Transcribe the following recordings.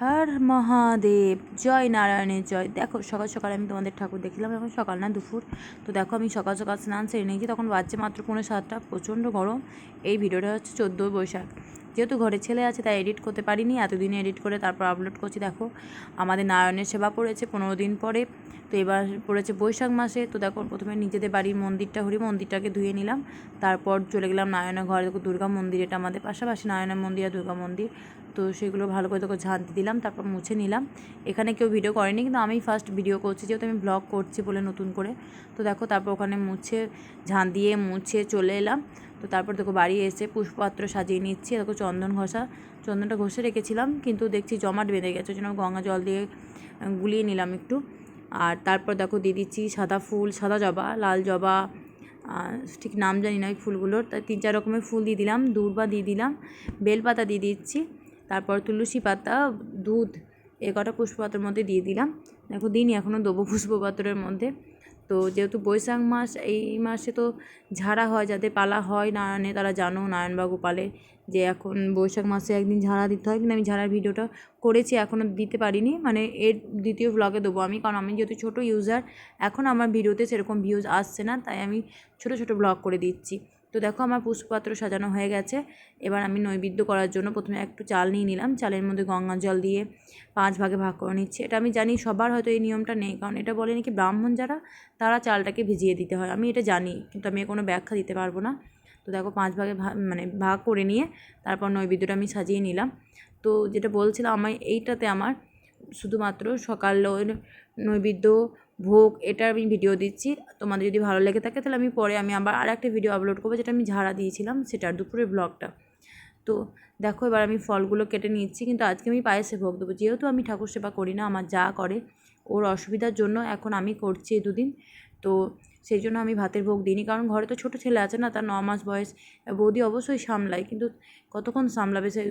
হর মহাদেব। জয় নারায়ণের জয়। দেখো, সকাল সকাল আমি তোমাদের ঠাকুর দেখলাম, এখন সকাল না দুপুর। তো দেখো, আমি সকাল সকাল স্নান সেরে নিয়েছি, তখন বাজছে মাত্র পৌনে সাতটা, প্রচণ্ড গরম। এই ভিডিওটা হচ্ছে চোদ্দোই বৈশাখ। যেহেতু ঘরে ছেলে আছে, তাই এডিট করতে পারিনি, এতদিনে এডিট করে তারপর আপলোড করছি। দেখো, আমাদের নারায়ণের সেবা পড়েছে পনেরো দিন পরে। তো এবার পড়েছে বৈশাখ মাসে। তো দেখো, প্রথমে নিজেদের বাড়ির মন্দিরটা, হরি মন্দিরটাকে ধুয়ে নিলাম। তারপর চলে গেলাম নারায়ণের ঘরে। দুর্গা মন্দির এটা আমাদের পাশাপাশি নারায়ণের মন্দির আর দুর্গা মন্দির। তো সেগুলো ভালো করে দেখো ঝাঁটি দিলাম, তারপর মুছে নিলাম। এখানে কেউ ভিডিও করেনি, কিন্তু আমি ফার্স্ট ভিডিও করছি, যেহেতু আমি ব্লগ করছি বলে নতুন করে। তো দেখো, তারপর ওখানে মুছে ঝাঁ দিয়ে মুছে চলে এলাম। তো তারপর দেখো, বাড়ি এসে পুষ্পপাত্র সাজিয়ে নিচ্ছি। দেখো, চন্দন ঘষা, চন্দনটা ঘষে রেখেছিলাম, কিন্তু দেখছি জমাট বেঁধে গেছে, ওই জন্য গঙ্গা জল দিয়ে গুলিয়ে নিলাম একটু। আর তারপর দেখো, দিয়ে দিচ্ছি সাদা ফুল, সাদা জবা, লাল জবা ঠিক নাম জানি না ওই ফুলগুলোর। তাই তিন চার রকমের ফুল দিয়ে দিলাম, দূর্বা দিয়ে দিলাম, বেলপাতা দিয়ে দিচ্ছি। তারপর তুলসী পাতা, দুধ, এ কটা পুষ্পপাত্রের মধ্যে দিয়ে দিলাম। দেখো দিনই এখনও দেবো পুষ্পপাত্রের মধ্যে। তো যেহেতু বৈশাখ মাস, এই মাসে তো ঝাড়া হয় যাদের পালা হয় নারায়ণে, তারা জানো নারায়ণবাবু পালে যে এখন বৈশাখ মাসে একদিন ঝাড়া দিতে হয়, কিন্তু আমি ঝাড়ার ভিডিওটা করেছি এখনও দিতে পারিনি। মানে এর দ্বিতীয় ব্লগে দেবো আমি, কারণ আমি যেহেতু ছোটো ইউজার এখন আমার ভিডিওতে সেরকম ভিউজ আসছে না, তাই আমি ছোটো ছোটো ব্লগ করে দিচ্ছি। তো দেখো আমার পুষ্পপাত্র সাজানো হয়ে গেছে। এবার আমি নৈবেদ্য করার জন্য প্রথমে একটু চাল নিয়ে নিলাম। চালের মধ্যে গঙ্গা জল দিয়ে পাঁচ ভাগে ভাগ করে নিচ্ছি। এটা আমি জানি সবার হয়তো এই নিয়মটা নেই, কারণ এটা বলে নাকি ব্রাহ্মণ যারা, তারা চালটাকে ভিজিয়ে দিতে হয়। আমি এটা জানি, কিন্তু আমি কোনো ব্যাখ্যা দিতে পারব না। তো দেখো পাঁচ ভাগে মানে ভাগ করে নিয়ে তারপর নৈবেদ্যটা আমি সাজিয়ে নিলাম। তো যেটা বলছিলাম আমার এইটাতে আমার শুধুমাত্র সকাল নৈবেদ্য ভোগ এটার আমি ভিডিও দিচ্ছি। তোমাদের যদি ভালো লেগে থাকে, তাহলে আমি পরে আমি আবার আর একটা ভিডিও আপলোড করব, যেটা আমি ঝাড়া দিয়েছিলাম, সেটার দুপুরের ব্লগটা তো দেখো, এবার আমি ফলগুলো কেটে নিচ্ছি, কিন্তু আজকে আমি পায়েসে ভোগ দেবো। যেহেতু আমি ঠাকুর সেবা করি না, আমার যা করে, ওর অসুবিধার জন্য এখন আমি করছি দুদিন। তো সেই জন্য আমি ভাতের ভোগ দিইনি, কারণ ঘরে তো ছোটো ছেলে আছে না, তার ন মাস বয়স। বৌদি অবশ্যই সামলায়, কিন্তু কতক্ষণ সামলাবে সে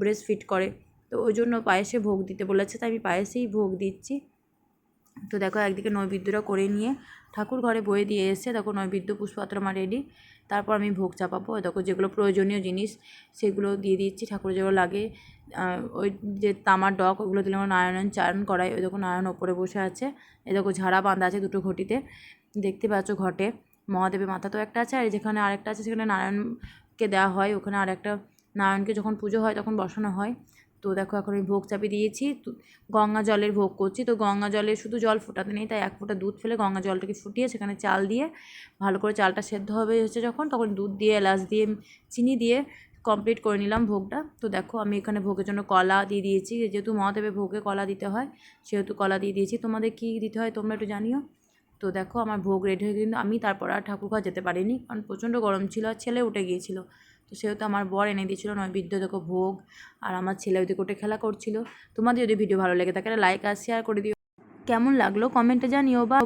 ব্রেস্ট ফিট করে? তো ওই জন্য পায়েসে ভোগ দিতে বলেছে, তাই আমি পায়েসেই ভোগ দিচ্ছি। তো দেখো একদিকে নৈবেদ্যটা করে নিয়ে ঠাকুর ঘরে বয়ে দিয়ে এসে দেখো নৈবেদ্য আমার রেডি তারপর আমি ভোগ চাপাবো। দেখো যেগুলো প্রয়োজনীয় জিনিস সেগুলো দিয়ে দিচ্ছি ঠাকুর যেগুলো লাগে। ওই যে তামার ডক, ওগুলো দিলে আমার নারায়ণ চারণ করাই। ওই দেখো নারায়ণ ওপরে বসে আছে। এ দেখো ঝাড়া বাঁধা আছে দুটো ঘটিতে। দেখতে পাচ্ছ ঘটে। মহাদেবের মাথা তো একটা আছে, আর যেখানে আরেকটা আছে সেখানে নারায়ণকে দেওয়া হয়। ওখানে আরেকটা নারায়ণকে যখন পুজো হয় তখন বসানো হয়। তো দেখো এখন আমি ভোগ চাপিয়ে দিয়েছি। গঙ্গা জলের ভোগ করছি। তো গঙ্গা জলে শুধু জল ফোটাতে নেই, তাই এক ফোঁটা দুধ ফেলে গঙ্গা জলটাকে ফুটিয়ে সেখানে চাল দিয়ে ভালো করে চালটা সেদ্ধ হবে হচ্ছে যখন, তখন দুধ দিয়ে, এলাচ দিয়ে, চিনি দিয়ে কমপ্লিট করে নিলাম ভোগটা। তো দেখো আমি এখানে ভোগের জন্য কলা দিয়ে দিয়েছি। যেহেতু মহাদেবে ভোগে কলা দিতে হয়, সেহেতু কলা দিয়ে দিয়েছি। তোমাদের কী দিতে হয় তোমরা একটু জানিও। তো দেখো আমার ভোগ রেডি হয়ে কিন্তু আমি তারপর আর ঠাকুর ঘর যেতে পারিনি, কারণ প্রচণ্ড গরম ছিল আর ছেলে উঠে গিয়েছিল। তো সেহেতু আমার বর এনে দিয়েছিলো নৈবেদ্য দেখো ভোগ, আর আমার ছেলে ওইদিকে ওটা খেলা করছিল। তোমাদের যদি ভিডিও ভালো লেগে থাকে লাইক আর শেয়ার করে দিও। কেমন লাগল? কমেন্টে জানিও বা